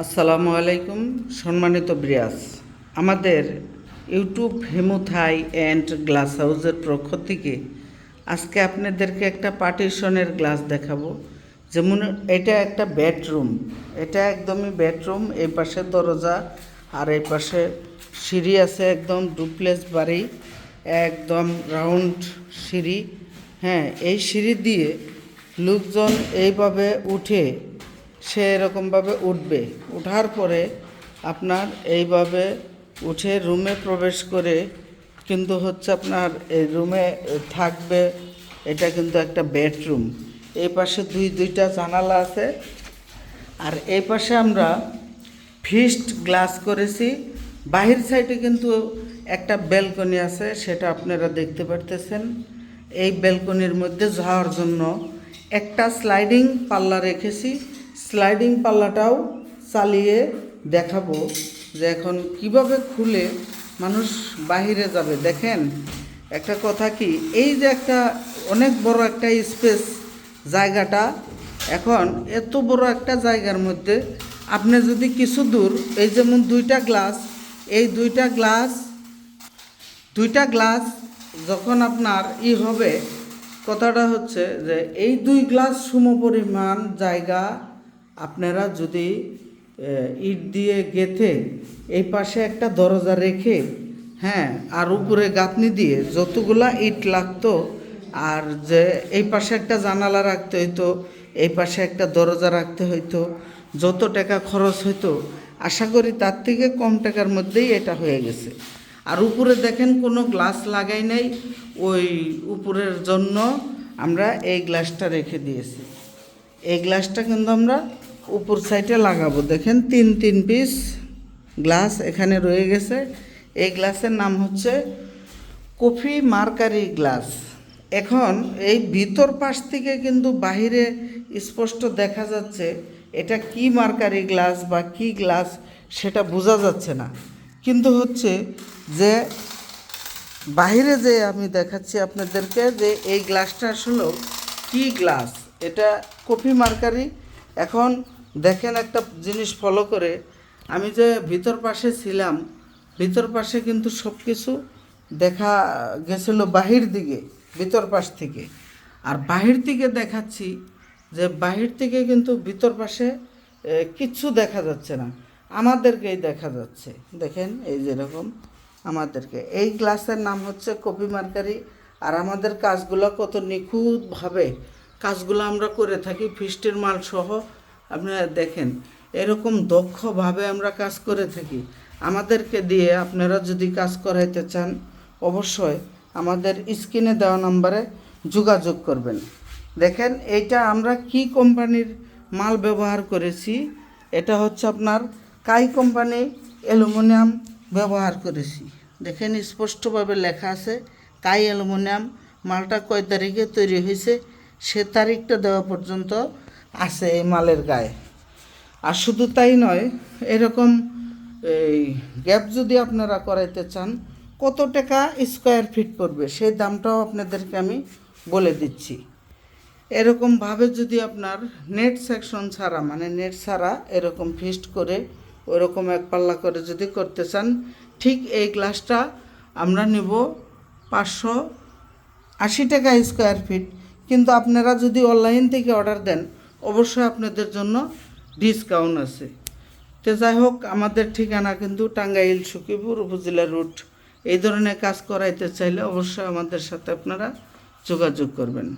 আসসালামু আলাইকুম, সম্মানিত ব্রিয়াস আমাদের ইউটিউব হেমুথাই অ্যান্ড গ্লাস হাউসের পক্ষ থেকে আজকে আপনাদেরকে একটা পার্টিশনের গ্লাস দেখাবো। যেমন এটা একটা বেডরুম। এটা একদমই বেডরুম, এই পাশে দরজা আর এই পাশে সিঁড়ি আছে একদম ডুপ্লেস বাড়ি, একদম রাউন্ড সিঁড়ি। হ্যাঁ এই সিঁড়ি দিয়ে লোকজন এইভাবে উঠে সে এরকমভাবে উঠবে। উঠার পরে আপনার এইভাবে উঠে রুমে প্রবেশ করে কিন্তু হচ্ছে আপনার এই রুমে থাকবে, এটা কিন্তু একটা বেডরুম। এই পাশে দুই, দুইটা জানালা আছে। আর এই পাশে আমরা ফিস্ট গ্লাস করেছি। বাহির সাইডে কিন্তু একটা ব্যালকনি আছে, সেটা আপনারা দেখতে পারতেছেন। এই ব্যালকনির মধ্যে যাওয়ার জন্য একটা স্লাইডিং পাল্লা রেখেছি। স্লাইডিং পাল্লাটাও চালিয়ে দেখাবো যে এখন কীভাবে খুলে মানুষ বাহিরে যাবে। দেখেন, একটা কথা কি, এই যে একটা অনেক বড় একটা স্পেস জায়গাটা, এখন এত বড় একটা জায়গার মধ্যে আপনি যদি কিছু দূর, এই যেমন দুইটা গ্লাস, এই দুইটা গ্লাস দুইটা গ্লাস যখন আপনার ই হবে, কথাটা হচ্ছে যে এই দুই গ্লাস সম পরিমাণ জায়গা আপনারা যদি ইট দিয়ে গেথে এই পাশে একটা দরজা রেখে হ্যাঁ আর উপরে গাঁথনি দিয়ে যতগুলা ইট লাগতো, আর যে এই পাশে একটা জানালা রাখতে হইতো, এই পাশে একটা দরজা রাখতে হইতো, যত টাকা খরচ হইতো, আশা করি তার থেকে কম টাকার মধ্যেই এটা হয়ে গেছে। আর উপরে দেখেন কোনো গ্লাস লাগাই নাই, ওই উপরের জন্য আমরা এই গ্লাসটা রেখে দিয়েছি। এই গ্লাসটা কিন্তু আমরা উপর সাইডে লাগাবো। দেখেন, তিন তিন পিস গ্লাস এখানে রয়ে গেছে। এই গ্লাসের নাম হচ্ছে কফি মার্কারি গ্লাস এখন এই ভিতর পাশ থেকে কিন্তু বাহিরে স্পষ্ট দেখা যাচ্ছে এটা কি মার্কারি গ্লাস বা কি গ্লাস সেটা বোঝা যাচ্ছে না। কিন্তু হচ্ছে যে বাইরে যে আমি দেখাচ্ছি আপনাদেরকে যে এই গ্লাসটা আসলে কি গ্লাস এটা কফি মার্কারি। এখন দেখেন একটা জিনিস ফলো করে, আমি যে ভিতর পাশে ছিলাম, ভিতর পাশে কিন্তু সব কিছু দেখা গেছিল বাহির দিকে, ভিতর পাশ থেকে। আর বাহির থেকে দেখাচ্ছি যে বাহির থেকে কিন্তু ভিতর পাশে কিচ্ছু দেখা যাচ্ছে না। আমাদেরকেই দেখা যাচ্ছে। দেখেন এই যেরকম আমাদেরকে। এই গ্লাসের নাম হচ্ছে কপি মার্কারি। আর আমাদের কাজগুলো কত নিখুঁতভাবে। কাজগুলো আমরা করে থাকি, ফিস্টের মাল সহ আপনারা দেখেন, এরকম দক্ষভাবে আমরা কাজ করে থাকি। আমাদেরকে দিয়ে আপনারা যদি কাজ করাইতে চান, অবশ্যই আমাদের স্ক্রিনে দেওয়া নাম্বারে যোগাযোগ করবেন। দেখেন, এইটা আমরা কি কোম্পানির মাল ব্যবহার করেছি, এটা হচ্ছে আপনার কাই কোম্পানি অ্যালুমিনিয়াম ব্যবহার করেছি। দেখেন, স্পষ্টভাবে লেখা আছে, কাই অ্যালুমিনিয়াম মালটা কয় তারিখে তৈরি হয়েছে, সে তারিখটা দেওয়া পর্যন্ত আছে এই মালের গায়ে। আর শুধু তাই নয়, এরকম এই গ্যাপ যদি আপনারা করাইতে চান, কত টাকা স্কোয়ার ফিট পড়বে? সেই দামটাও আপনাদেরকে আমি বলে দিচ্ছি। এরকমভাবে যদি আপনার নেট সেকশন ছাড়া মানে নেট ছাড়া এরকম ফিস্ট করে ওইরকম এক পাল্লা করে যদি করতে চান, ঠিক এই গ্লাসটা আমরা নেব পাঁচশো আশি টাকা স্কোয়ার ফিট কিন্তু আপনারা যদি অনলাইন থেকে অর্ডার দেন অবশ্যই আপনাদের জন্য ডিসকাউন্ট আছে। তো যাই হোক, আমাদের ঠিকানা কিন্তু টাঙ্গাইল সুকিপুর উপজেলা রুট এই ধরনের কাজ করাইতে চাইলে অবশ্যই আমাদের সাথে আপনারা যোগাযোগ করবেন।